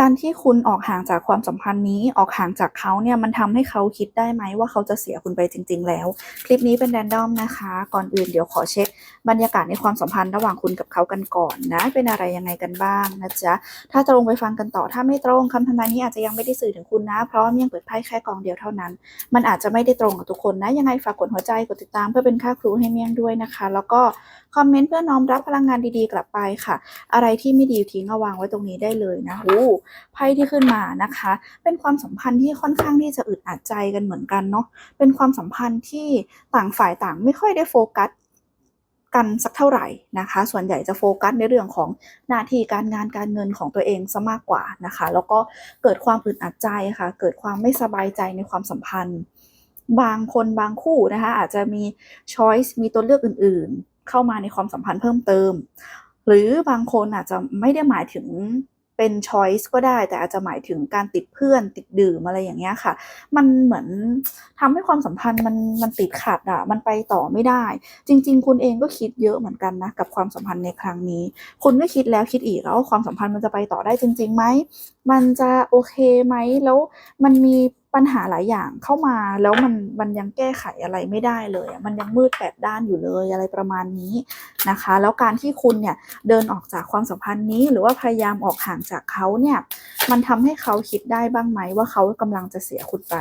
การที่คุณออกห่างจากความสัมพันธ์นี้ออกห่างจากเขาเนี่ยมันทำให้เขาคิดได้ไหมว่าเขาจะเสียคุณไปจริง ๆ แล้ว คลิปนี้เป็นแรนดอมนะคะ ก่อนอื่นเดี๋ยวขอเช็ค บรรยากาศในความสัมพันธ์ระหว่างคุณกับเขากันก่อนนะเป็นอะไรยังไงกันบ้างนะจ๊ะถ้าตรงไปฟังกันต่อ ถ้าไม่ตรงคำทำนายนี้อาจจะยังไม่ได้สื่อถึงคุณนะ เพราะว่าเมี่ยงเปิดไพ่แค่กองเดียวเท่านั้น มันอาจจะไม่ได้ตรงกับทุกคนนะยังไงฝากกดหัวใจกดติดตามเพื่อเป็นค่าครูให้เมี่ยงด้วยนะคะ แล้วก็คอมเมนต์เพื่อน้อมรับพลังงานดีๆ กลับไปค่ะ อะไรที่ไม่ดีทิ้งเอาวางไว้ตรงนี้ได้เลยนะโอ้ไพ่ที่ขึ้นมานะคะ เป็นความสัมพันธ์ที่ค่อนข้างที่จะอึดอัดใจกันเหมือนกันเนาะเป็นความสัมพันธ์ที่ต่างฝ่ายต่างไม่ค่อยได้โฟกัสกันสักเท่าไหร่นะคะ ส่วนใหญ่จะโฟกัสในเรื่องของหน้าที่การงานการเงินของตัวเองซะมากกว่านะคะ แล้วก็เกิดความอึดอัดใจค่ะ เกิดความไม่สบายใจในความสัมพันธ์ บางคนบางคู่นะคะ อาจจะมีช้อยส์มีตัวเลือกอื่น ๆ เข้ามาในความสัมพันธ์เพิ่มเติม หรือบางคนอาจจะไม่ได้หมายถึง เป็นช้อยส์ก็ได้ แต่อาจจะหมายถึงการติดเพื่อนติดดื่มอะไรอย่างเงี้ยค่ะ มันเหมือนทำให้ความสัมพันธ์มันมันติดขัดอะมันไปต่อไม่ได้ จริง ๆ คุณเองก็คิดเยอะเหมือนกันนะกับความสัมพันธ์ในครั้งนี้ คุณก็คิดแล้วคิดอีกแล้วว่าความสัมพันธ์มันจะไปต่อได้จริงๆไหมมันจะโอเคไหมแล้วมันมี ปัญหาหลายอย่างเข้ามาแล้วมันมันยังแก้ไขอะไรไม่ได้เลย มันยังมืดแปดด้านอยู่เลยอะไรประมาณนี้นะคะ แล้วการที่คุณเนี่ยเดินออกจากความสัมพันธ์นี้ หรือว่าพยายามออกห่างจากเขาเนี่ยมันทำให้เขาคิดได้บ้างไหมว่าเขากำลังจะเสียคุณไป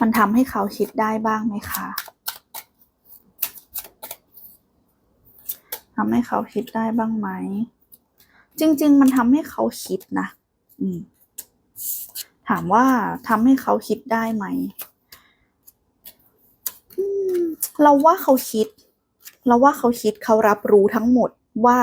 มันทำให้เขาคิดได้บ้างไหมคะทำให้เขาคิดได้บ้างไหม จริง ๆ มันทำให้เขาคิดนะ อืม ถามว่าทำให้เขาคิดได้ไหมเราว่าเขาคิด เราว่าเขาคิดเขารับรู้ทั้งหมดว่า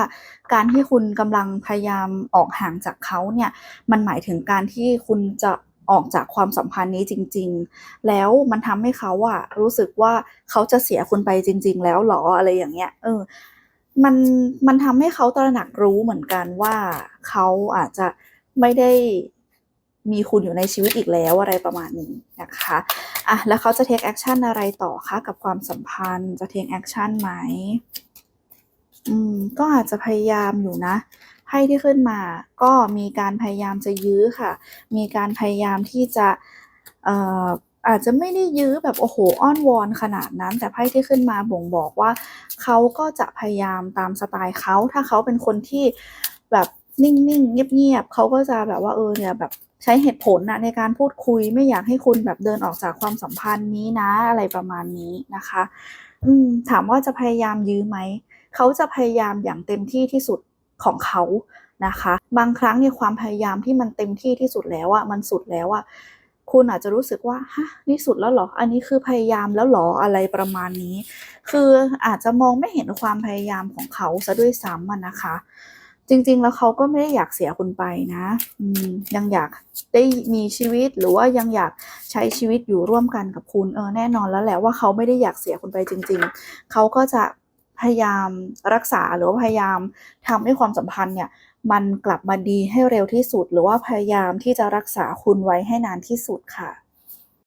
การที่คุณกำลังพยายามออกห่างจากเขาเนี่ย มันหมายถึงการที่คุณจะออกจากความสัมพันธ์นี้จริง ๆ แล้วมันทำให้เขาอะรู้สึกว่าเขาจะเสียคุณไปจริง ๆ แล้วหรออะไรอย่างเงี้ย เออ มันมันทำให้เขาตระหนักรู้เหมือนกันว่าเขาอาจจะไม่ได้ มีคุณอยู่ในชีวิตอีกแล้วอะไรประมาณนี้นะคะอะแล้วเขาจะ take action อะไรต่อคะกับความสัมพันธ์จะ take action ไหมอืมก็อาจจะพยายามอยู่นะไพ่ที่ขึ้นมาก็มีการพยายามจะยื้อค่ะ มีการพยายามที่จะเอ่ออาจจะไม่ได้ยื้อแบบโอ้โหอ้อนวอนขนาดนั้น แต่ไพ่ที่ขึ้นมาบ่งบอกว่าเขาก็จะพยายามตามสไตล์เขาถ้าเขาเป็นคนที่แบบนิ่งๆเงียบๆเขาก็จะแบบว่าเออเนี่ยแบบ ใช้เหตุผลนะในการพูดคุยไม่อยากให้คุณแบบเดินออกจากความสัมพันธ์นี้นะ อะไรประมาณนี้นะคะ อืมถามว่าจะพยายามยื้อไหมเขาจะพยายามอย่างเต็มที่ที่สุดของเขานะคะ บางครั้งเนี่ยความพยายามที่มันเต็มที่ที่สุดแล้วอะมันสุดแล้วอะคุณอาจจะรู้สึกว่าฮะนี่สุดแล้วเหรอ อันนี้คือพยายามแล้วหรออะไรประมาณนี้ คืออาจจะมองไม่เห็นความพยายามของเขาซะด้วยซ้ำนะคะ จริง ๆ แล้วเขาก็ไม่ได้อยากเสียคุณไปนะยังอยากได้มีชีวิตหรือว่ายังอยากใช้ชีวิตอยู่ร่วมกันกับคุณเออแน่นอนแล้วแหละว่าเขาไม่ได้อยากเสียคุณไปจริง ๆ เขาก็จะพยายามรักษาหรือว่าพยายามทำให้ความสัมพันธ์เนี่ย มันกลับมาดีให้เร็วที่สุด หรือว่าพยายามที่จะรักษาคุณไว้ให้นานที่สุดค่ะ